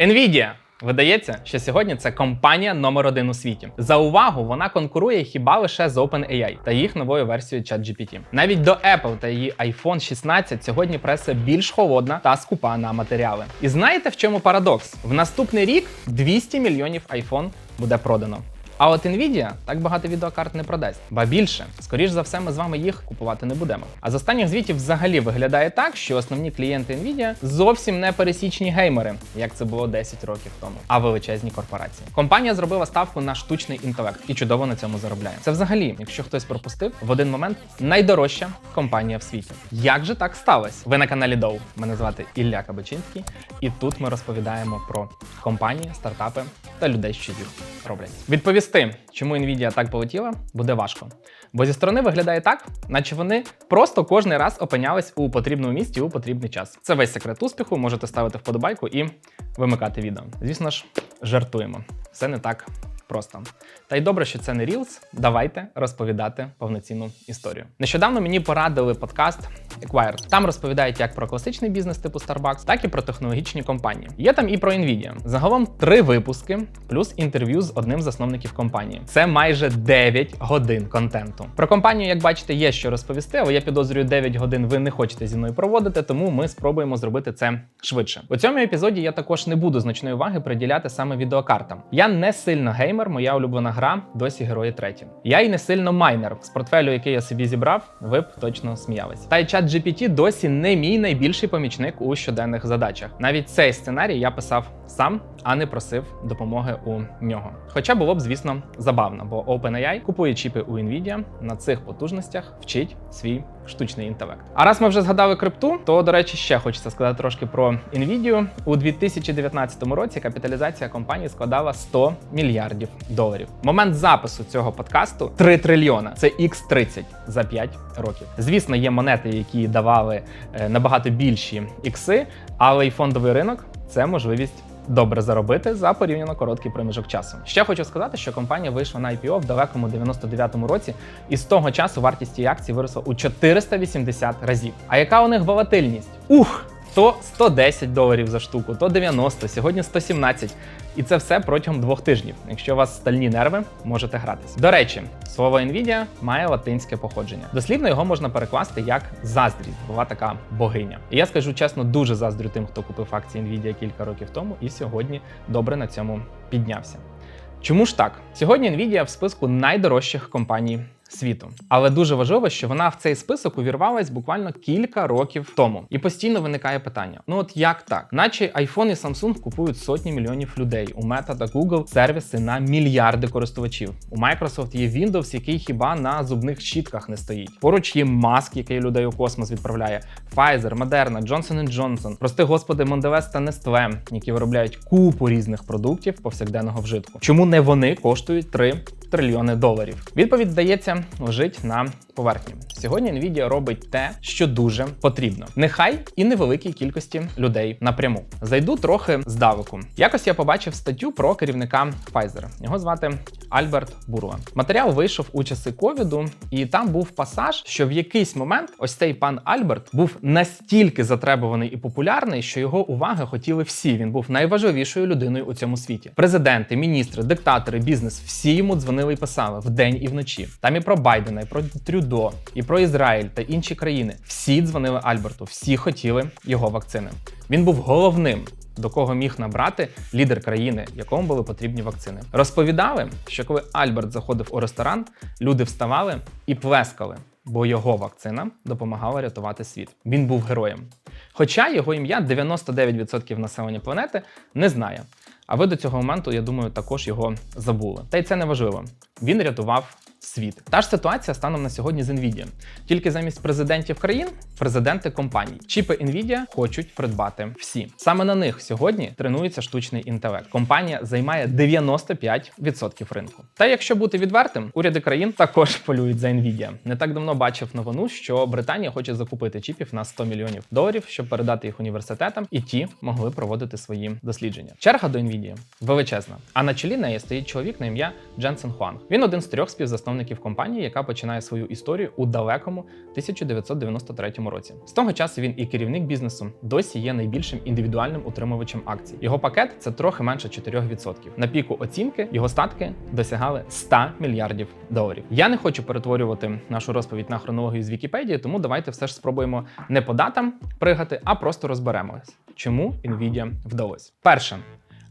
Nvidia. Видається, що сьогодні це компанія номер один у світі. За увагу вона конкурує хіба лише з OpenAI та їх новою версією ChatGPT. Навіть до Apple та її iPhone 16 сьогодні преса більш холодна та скупа на матеріали. І знаєте в чому парадокс? В наступний рік 200 мільйонів iPhone буде продано. А от Nvidia так багато відеокарт не продасть. Ба більше, скоріш за все, ми з вами їх купувати не будемо. А з останніх звітів взагалі виглядає так, що основні клієнти Nvidia зовсім не пересічні геймери, як це було 10 років тому, а величезні корпорації. Компанія зробила ставку на штучний інтелект і чудово на цьому заробляє. Це взагалі, якщо хтось пропустив, в один момент найдорожча компанія в світі. Як же так сталося? Ви на каналі Доу. Мене звати Ілля Кабачинський, і тут ми розповідаємо про компанії, стартапи та людей, що їх роблять. Відповісти, чому Nvidia так полетіла, буде важко. Бо зі сторони виглядає так, наче вони просто кожний раз опинялись у потрібному місці у потрібний час. Це весь секрет успіху. Можете ставити вподобайку і вимикати відео. Звісно ж, жартуємо. Все не так просто. Та й добре, що це не Reels. Давайте розповідати повноцінну історію. Нещодавно мені порадили подкаст Acquired. Там розповідають як про класичний бізнес типу Starbucks, так і про технологічні компанії. Є там і про Nvidia. Загалом три випуски, плюс інтерв'ю з одним з засновників компанії. Це майже 9 годин контенту. Про компанію, як бачите, є що розповісти, але я підозрюю 9 годин ви не хочете зі мною проводити, тому ми спробуємо зробити це швидше. У цьому епізоді я також не буду значної уваги приділяти саме відеокартам. Я не сильно геймер, моя улюблена гра досі герої треті. Я й не сильно майнер. З портфелю, який я собі зібрав, ви б точно сміялись. Та й чат GPT досі не мій найбільший помічник у щоденних задачах. Навіть цей сценарій я писав сам, а не просив допомоги у нього. Хоча було б, звісно, забавно, бо OpenAI купує чіпи у Nvidia на цих потужностях, вчить свій штучний інтелект. А раз ми вже згадали крипту, то до речі, ще хочеться сказати трошки про Nvidia. У 2019 році капіталізація компанії складала 100 мільярдів доларів. Момент запису цього подкасту 3 трильйона. Це x 30 за 5 років. Звісно, є монети, які давали е, набагато більші ікси, але й фондовий ринок це можливість. Добре заробити за порівняно короткий проміжок часу. Ще хочу сказати, що компанія вийшла на IPO в далекому 99-му році, і з того часу вартість її акцій виросла у 480 разів. А яка у них волатильність? Ух! То 110 доларів за штуку, то 90, сьогодні 117. І це все протягом двох тижнів. Якщо у вас стальні нерви, можете гратись. До речі, слово Nvidia має латинське походження. Дослівно його можна перекласти як заздрість, була така богиня. І я скажу чесно, дуже заздрю тим, хто купив акції Nvidia кілька років тому, і сьогодні добре на цьому піднявся. Чому ж так? Сьогодні Nvidia в списку найдорожчих компаній світу. Але дуже важливо, що вона в цей список увірвалась буквально кілька років тому. І постійно виникає питання: ну от як так? Наче iPhone і Samsung купують сотні мільйонів людей. У Meta та Google сервіси на мільярди користувачів. У Microsoft є Windows, який хіба на зубних щітках не стоїть. Поруч є Маск, який людей у космос відправляє. Pfizer, Moderna, Johnson Johnson, прости господи, Mondelez та Nestle, які виробляють купу різних продуктів повсякденного вжитку. Чому не вони коштують 3 трильйони доларів? Відповідь здається лежить на поверхні. Сьогодні Nvidia робить те, що дуже потрібно. Нехай і невеликій кількості людей напряму. Зайду трохи здалеку. Якось я побачив статтю про керівника Pfizer. Його звати Альберт Бурла. Матеріал вийшов у часи ковіду, і там був пасаж, що в якийсь момент ось цей пан Альберт був настільки затребуваний і популярний, що його уваги хотіли всі. Він був найважливішою людиною у цьому світі. Президенти, міністри, диктатори, бізнес всі йому дзвонили і писали вдень і вночі. Там і про Байдена, і про Трюдо, і про Ізраїль та інші країни. Всі дзвонили Альберту, всі хотіли його вакцини. Він був головним. До кого міг набрати лідер країни, якому були потрібні вакцини, розповідали, що коли Альберт заходив у ресторан, люди вставали і плескали, бо його вакцина допомагала рятувати світ. Він був героєм. Хоча його ім'я 99% населення планети не знає. А ви до цього моменту, я думаю, також його забули. Та й це не важливо. Він рятував світ. Та ж ситуація станом на сьогодні з Nvidia. Тільки замість президентів країн президенти компаній. Чіпи Nvidia хочуть придбати всі. Саме на них сьогодні тренується штучний інтелект. Компанія займає 95% ринку. Та якщо бути відвертим, уряди країн також полюють за Nvidia. Не так давно бачив новину, що Британія хоче закупити чіпів на 100 мільйонів доларів, щоб передати їх університетам, і ті могли проводити свої дослідження. Черга до Nvidia величезна. А на чолі неї стоїть чоловік на ім'я Дженсен Хуанг. Він один з трьох співзасновників засновників компанії, яка починає свою історію у далекому 1993 році. З того часу він і керівник бізнесу досі є найбільшим індивідуальним утримувачем акцій. Його пакет це трохи менше 4%. На піку оцінки його статки досягали 100 мільярдів доларів. Я не хочу перетворювати нашу розповідь на хронологію з Вікіпедії, тому давайте все ж спробуємо не по датам пригати, а просто розберемось, чому Nvidia вдалося. Перше,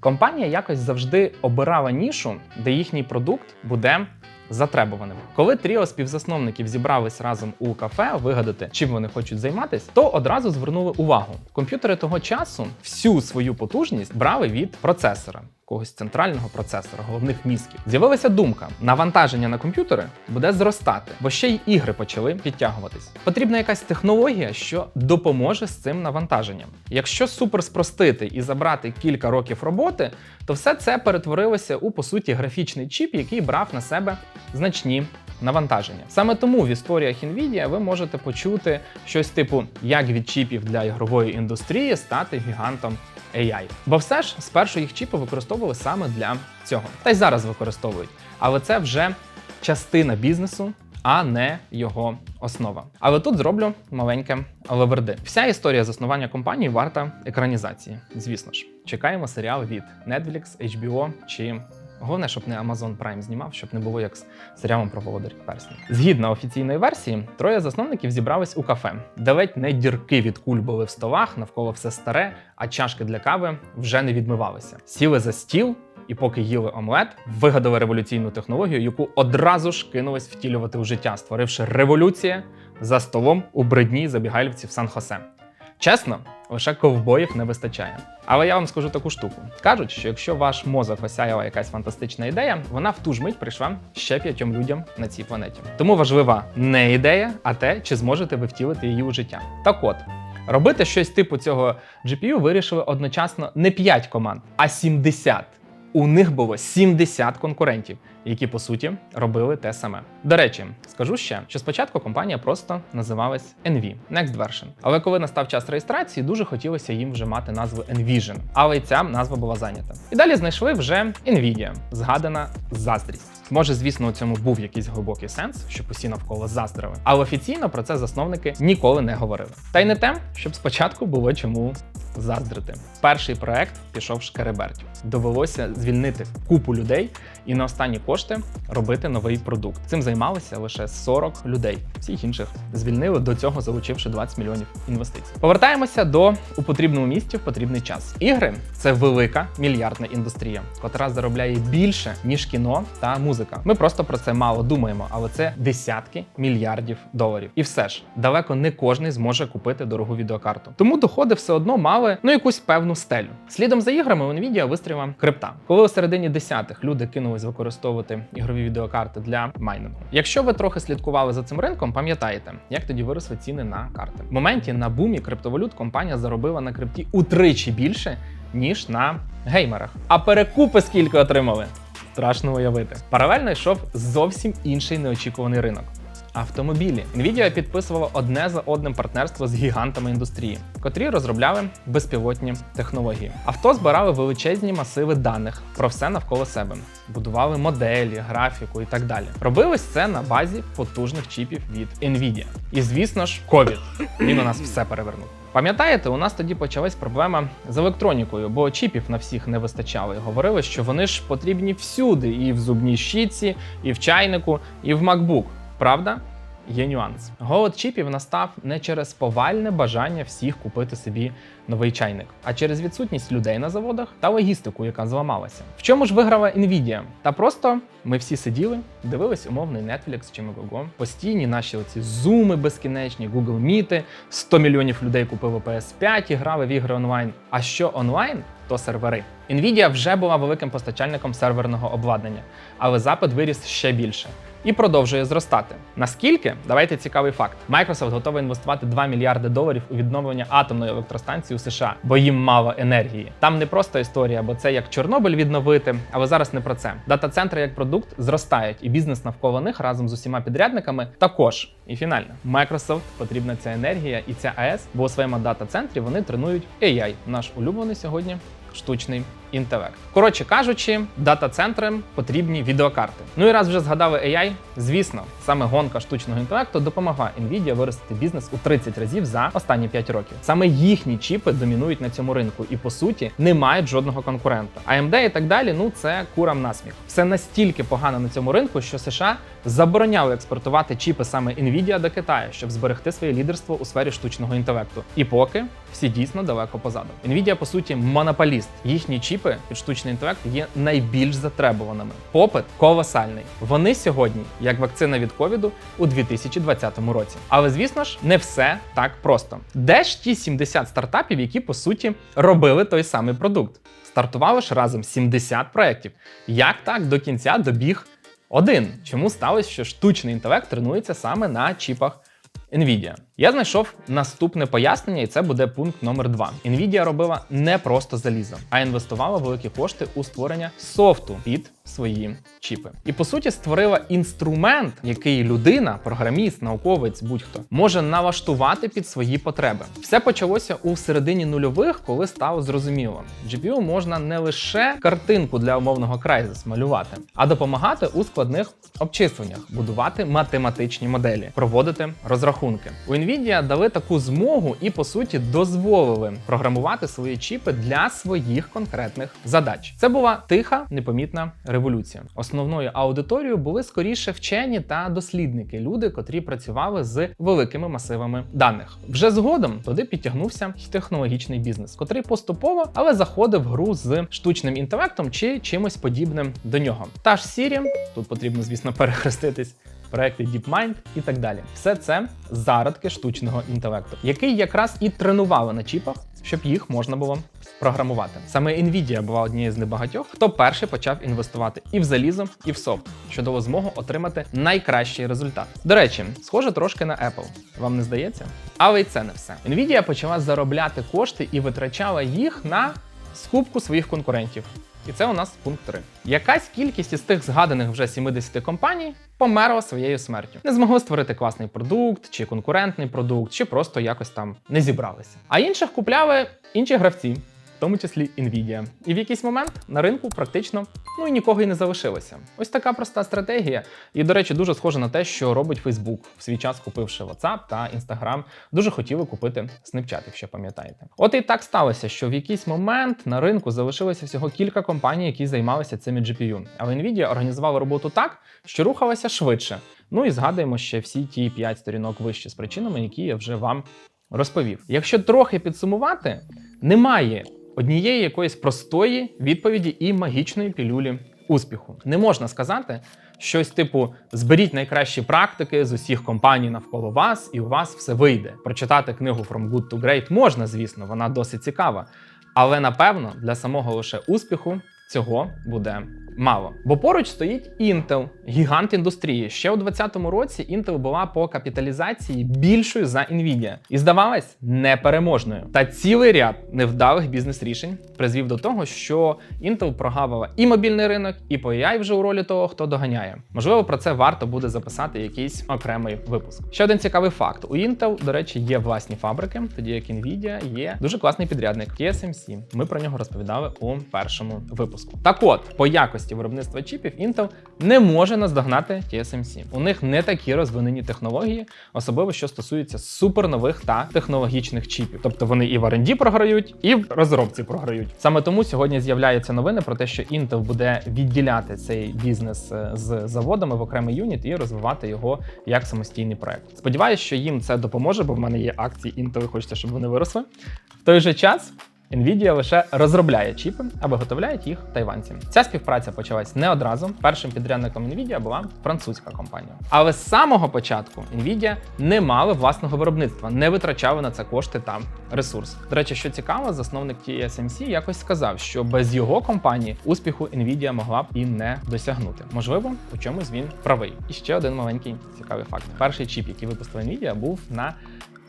компанія якось завжди обирала нішу, де їхній продукт буде. Затребуваним, коли тріо співзасновників зібрались разом у кафе вигадати, чим вони хочуть займатися, то одразу звернули увагу. Комп'ютери того часу всю свою потужність брали від процесора, когось центрального процесора, головних мізків. З'явилася думка: навантаження на комп'ютери буде зростати, бо ще й ігри почали підтягуватись. Потрібна якась технологія, що допоможе з цим навантаженням. Якщо супер спростити і забрати кілька років роботи, то все це перетворилося у по суті графічний чіп, який брав на себе значні. Навантаження саме тому в історіях Nvidia ви можете почути щось типу, як від чіпів для ігрової індустрії стати гігантом AI. Бо все ж спершу їх чіпи використовували саме для цього, та й зараз використовують. Але це вже частина бізнесу, а не його основа. Але тут зроблю маленьке лаверди. Вся історія заснування компанії варта екранізації. Звісно ж, чекаємо серіал від Netflix, HBO чи. Головне, щоб не Amazon Prime знімав, щоб не було як з серіалом про володарів перснів. Згідно офіційної версії, троє засновників зібрались у кафе, де ледь не дірки від куль були в столах, навколо все старе, а чашки для кави вже не відмивалися. Сіли за стіл. І поки їли омлет, вигадали революційну технологію, яку одразу ж кинулись втілювати у життя, створивши революція за столом у бридній забігайлівці в Сан-Хосе. Чесно, лише ковбоїв не вистачає. Але я вам скажу таку штуку: кажуть, що якщо ваш мозок осяяла якась фантастична ідея, вона в ту ж мить прийшла ще п'ятьом людям на цій планеті. Тому важлива не ідея, а те, чи зможете ви втілити її у життя. Так от. Робити щось типу цього GPU вирішили одночасно не 5 команд, а 70. У них було 70 конкурентів, які по суті робили те саме. До речі, скажу ще, що спочатку компанія просто називалась NV Next Version. Але коли настав час реєстрації, дуже хотілося їм вже мати назву Envision. Але й ця назва була зайнята. І далі знайшли вже Nvidia, згадана заздрість. Може, звісно, у цьому був якийсь глибокий сенс, щоб усі навколо заздрили. Але офіційно про це засновники ніколи не говорили. Та й не те, щоб спочатку було чому заздрити. Перший проект пішов шкереберть. Довелося звільнити купу людей і на останні кошти робити новий продукт. Цим займалися лише 40 людей. Всіх інших звільнили до цього, залучивши 20 мільйонів інвестицій. Повертаємося до у потрібному місці в потрібний час. Ігри це велика мільярдна індустрія, котра заробляє більше ніж кіно та музика. Ми просто про це мало думаємо, але це десятки мільярдів доларів. І все ж далеко не кожний зможе купити дорогу відеокарту. Тому доходи все одно мали ну якусь певну стелю. Слідом за іграми у Nvidia вистріла крипта. Коли у середині десятих люди кинулись використовувати ігрові відеокарти для майнингу. Якщо ви трохи слідкували за цим ринком, пам'ятаєте, як тоді виросли ціни на карти. В моменті на бумі криптовалют компанія заробила на крипті утричі більше ніж на геймерах. А перекупи скільки отримали? Страшно уявити. Паралельно йшов зовсім інший неочікуваний ринок. Автомобілі Nvidia підписувала одне за одним партнерство з гігантами індустрії, котрі розробляли безпілотні технології. Авто збирали величезні масиви даних про все навколо себе, будували моделі, графіку і так далі. Робилось це на базі потужних чіпів від Nvidia. І звісно ж, COVID. Він у нас все перевернув. Пам'ятаєте, у нас тоді почалась проблема з електронікою, бо чіпів на всіх не вистачало. І говорили, що вони ж потрібні всюди, і в зубній щітці, і в чайнику, і в MacBook. Правда? Є нюанс. Голод чіпів настав не через повальне бажання всіх купити собі новий чайник, а через відсутність людей на заводах та логістику, яка зламалася. В чому ж виграла Nvidia? Та просто ми всі сиділи, дивились умовний Netflix чи Megogo. Постійні наші оці зуми безкінечні, Google Meet, 100 мільйонів людей купили PS5 і грали в ігри онлайн. А що онлайн? То сервери. Nvidia вже була великим постачальником серверного обладнання, але запит виріс ще більше і продовжує зростати. Наскільки давайте цікавий факт: Microsoft готовий інвестувати 2 мільярди доларів у відновлення атомної електростанції у США, бо їм мало енергії. Там не просто історія, бо це як Чорнобиль відновити, але зараз не про це. Дата-центри як продукт зростають, і бізнес навколо них разом з усіма підрядниками також. І фінально, Microsoft потрібна ця енергія і ця АЕС, бо у своєму дата-центрі вони тренують AI, наш улюблений сьогодні штучний інтелект. Коротше кажучи, дата-центрам потрібні відеокарти. Ну і раз вже згадали AI, звісно, саме гонка штучного інтелекту допомогла Nvidia виростити бізнес у 30 разів за останні 5 років. Саме їхні чіпи домінують на цьому ринку і по суті не мають жодного конкурента. AMD і так далі, ну це курам насміх. Все настільки погано на цьому ринку, що США забороняли експортувати чіпи саме Nvidia до Китаю, щоб зберегти своє лідерство у сфері штучного інтелекту. І поки всі дійсно далеко позаду. Nvidia, по суті, монополіст. Їхні чіпи під штучний інтелект є найбільш затребуваними. Попит колосальний. Вони сьогодні, як вакцина від ковіду, у 2020 році. Але звісно ж, не все так просто. Де ж ті 70 стартапів, які по суті робили той самий продукт? Стартували ж разом 70 проєктів. Як так до кінця добіг один? Чому сталося, що штучний інтелект тренується саме на чіпах Nvidia. Я знайшов наступне пояснення, і це буде пункт номер 2. Nvidia робила не просто залізо, а інвестувала великі кошти у створення софту під свої чіпи. І по суті створила інструмент, який людина, програміст, науковець, будь-хто може налаштувати під свої потреби. Все почалося у середині нульових, коли стало зрозуміло, GPU можна не лише картинку для умовного Crysis малювати, а допомагати у складних обчисленнях, будувати математичні моделі, проводити розрахунки. У Nvidia дали таку змогу і по суті дозволили програмувати свої чіпи для своїх конкретних задач. Це була тиха, непомітна революція. Основною аудиторією були скоріше вчені та дослідники, люди, котрі працювали з великими масивами даних. Вже згодом туди підтягнувся технологічний бізнес, котрий поступово, але заходив в гру з штучним інтелектом чи чимось подібним до нього. Та ж Siri, тут потрібно, звісно, перехреститись. Проекти DeepMind і так далі. Все це зародки штучного інтелекту, який якраз і тренували на чіпах, щоб їх можна було програмувати. Саме Nvidia була однією з небагатьох, хто перший почав інвестувати і в залізо, і в софт, що дало змогу отримати найкращий результат. До речі, схоже трошки на Apple. Вам не здається? Але й це не все. Nvidia почала заробляти кошти і витрачала їх на скупку своїх конкурентів. І це у нас пункт 3. Якась кількість із тих згаданих вже 70 компаній померла своєю смертю. Не змогли створити класний продукт, чи конкурентний продукт, чи просто якось там не зібралися. А інших купляли інші гравці, тому числі Nvidia. І в якийсь момент на ринку практично ну і нікого і не залишилося. Ось така проста стратегія. І, до речі, дуже схоже на те, що робить Facebook, в свій час купивши WhatsApp та Instagram. Дуже хотіли купити Snapchat, якщо пам'ятаєте. От і так сталося, що в якийсь момент на ринку залишилося всього кілька компаній, які займалися цими GPU. Але Nvidia організувала роботу так, що рухалася швидше. Ну і згадуємо ще всі ті 5 сторінок вище з причинами, які я вже вам розповів. Якщо трохи підсумувати, немає однієї якоїсь простої відповіді і магічної пілюлі успіху. Не можна сказати щось типу: зберіть найкращі практики з усіх компаній навколо вас, і у вас все вийде. Прочитати книгу From Good to Great можна, звісно, вона досить цікава. Але напевно для самого лише успіху цього буде мало. Бо поруч стоїть Intel, гігант індустрії. Ще у 2020 році Intel була по капіталізації більшою за Nvidia і здавалась непереможною. Та цілий ряд невдалих бізнес-рішень призвів до того, що Intel прогавила і мобільний ринок, і по AI вже у ролі того, хто доганяє. Можливо, про це варто буде записати якийсь окремий випуск. Ще один цікавий факт: у Intel, до речі, є власні фабрики, тоді як Nvidia є дуже класний підрядник TSMC. Ми про нього розповідали у першому випуску. Так от, по якості виробництва чіпів Intel не може наздогнати TSMC. У них не такі розвинені технології, особливо що стосується супернових та технологічних чіпів. Тобто вони і в R&D програють, і в розробці програють. Саме тому сьогодні з'являються новини про те, що Intel буде відділяти цей бізнес е, з заводами в окремий юніт і розвивати його як самостійний проект. Сподіваюсь, що їм це допоможе, бо в мене є акції Intel, і хочеться, щоб вони виросли. В той же час. Nvidia лише розробляє чіпи, а виготовляють їх тайванці. Ця співпраця почалась не одразу. Першим підрядником Nvidia була французька компанія. Але з самого початку Nvidia не мали власного виробництва, не витрачали на це кошти та ресурс. До речі, що цікаво, засновник TSMC якось сказав, що без його компанії успіху Nvidia могла б і не досягнути. Можливо, у чомусь він правий. І ще один маленький цікавий факт: перший чіп, який випустила Nvidia, був на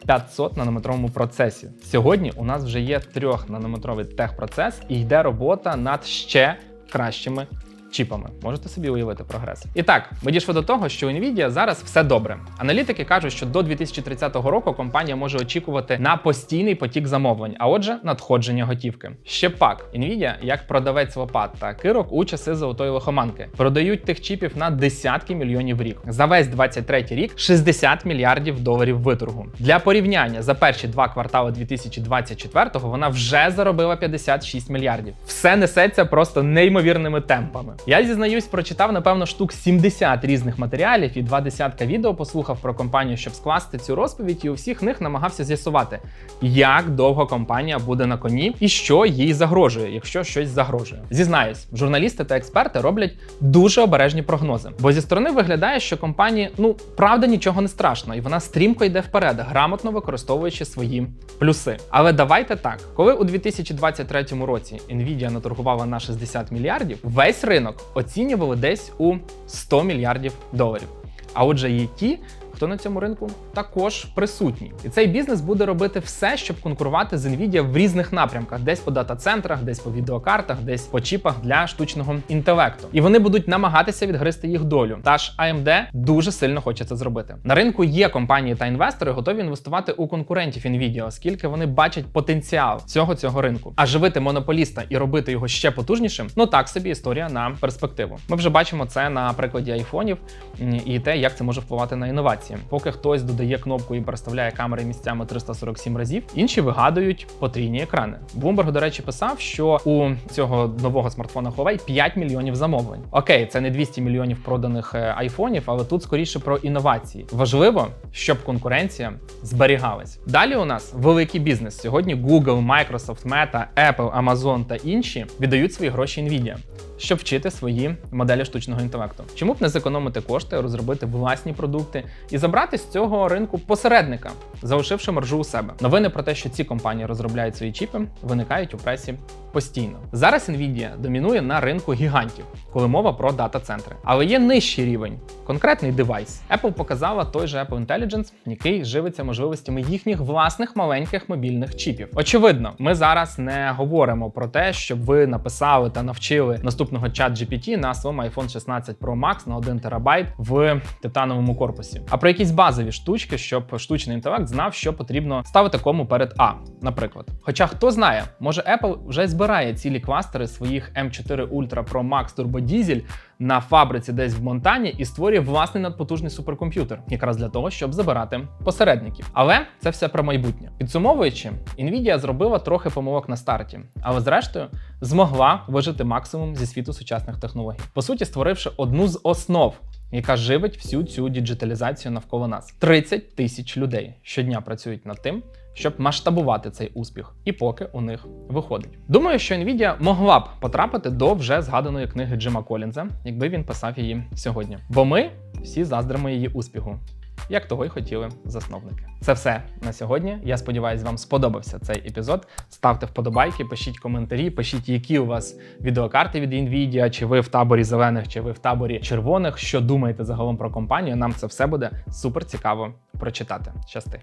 500 нанометровому процесі. Сьогодні у нас вже є 3 нанометровий техпроцес і йде робота над ще кращими чіпами. Можете собі уявити прогрес. І так, ми дійшли до того, що у Nvidia зараз все добре. Аналітики кажуть, що до 2030 року компанія може очікувати на постійний потік замовлень, а отже, надходження готівки. Ще пак, Nvidia, як продавець лопат та кирок у часи золотої лихоманки, продають тих чіпів на десятки мільйонів рік. За весь 23 рік 60 мільярдів доларів виторгу. Для порівняння за перші два квартали 2024-го вона вже заробила 56 мільярдів. Все несеться просто неймовірними темпами. Я зізнаюсь, прочитав напевно штук 70 різних матеріалів і два десятка відео послухав про компанію, щоб скласти цю розповідь, і у всіх них намагався з'ясувати, як довго компанія буде на коні і що їй загрожує, якщо щось загрожує. Зізнаюсь, журналісти та експерти роблять дуже обережні прогнози, бо зі сторони виглядає, що компанії ну правда нічого не страшно, і вона стрімко йде вперед, грамотно використовуючи свої плюси. Але давайте так, коли у 2023 році Nvidia наторгувала на 60 мільярдів, весь ринок оцінювали десь у 100 мільярдів доларів. А отже, її ті, хто на цьому ринку також присутній. І цей бізнес буде робити все, щоб конкурувати з Nvidia в різних напрямках: десь по дата-центрах, десь по відеокартах, десь по чіпах для штучного інтелекту. І вони будуть намагатися відгризти їх долю. Та ж AMD дуже сильно хоче це зробити. На ринку є компанії та інвестори, готові інвестувати у конкурентів Nvidia, оскільки вони бачать потенціал цього цього ринку. А живити монополіста і робити його ще потужнішим ну так собі історія на перспективу. Ми вже бачимо це на прикладі айфонів і те, як це може впливати на інновації. Поки хтось додає кнопку і переставляє камери місцями 347 разів, інші вигадують потрійні екрани. Bloomberg, до речі, писав, що у цього нового смартфона Huawei 5 мільйонів замовлень. Окей, це не 200 мільйонів проданих е, айфонів, але тут скоріше про інновації. Важливо, щоб конкуренція зберігалась. Далі у нас великий бізнес. Сьогодні Google, Microsoft, Meta, Apple, Amazon та інші віддають свої гроші Nvidia. Щоб вчити свої моделі штучного інтелекту, чому б не зекономити кошти, розробити власні продукти і забрати з цього ринку посередника, залишивши маржу у себе. Новини про те, що ці компанії розробляють свої чіпи, виникають у пресі постійно. Зараз Nvidia домінує на ринку гігантів, коли мова про дата-центри. Але є нижчий рівень, конкретний девайс. Apple показала той же Apple Intelligence, який живиться можливостями їхніх власних маленьких мобільних чіпів. Очевидно, ми зараз не говоримо про те, щоб ви написали та навчили наступного чат GPT на своєму iPhone 16 Pro Max на 1 терабайт в титановому корпусі, а про якісь базові штучки, щоб штучний інтелект знав, що потрібно ставити кому перед А, наприклад. Хоча хто знає, може Apple вже збирає цілі кластери своїх M4 Ultra Pro Max Turbo Diesel на фабриці десь в Монтані і створює власний надпотужний суперкомп'ютер, якраз для того, щоб забирати посередників. Але це все про майбутнє. Підсумовуючи, Nvidia зробила трохи помилок на старті, але зрештою змогла вижити максимум зі світу сучасних технологій, по суті, створивши одну з основ. Яка живить всю цю діджиталізацію навколо нас. 30 тисяч людей щодня працюють над тим, щоб масштабувати цей успіх, і поки у них виходить. Думаю, що Nvidia могла б потрапити до вже згаданої книги Джима Колінза, якби він писав її сьогодні. Бо ми всі заздримо її успіху. Як того й хотіли засновники. Це все на сьогодні. Я сподіваюся, вам сподобався цей епізод. Ставте вподобайки, пишіть коментарі, пишіть, які у вас відеокарти від Nvidia, чи ви в таборі зелених, чи ви в таборі червоних. Що думаєте загалом про компанію? Нам це все буде супер цікаво прочитати. Щасти.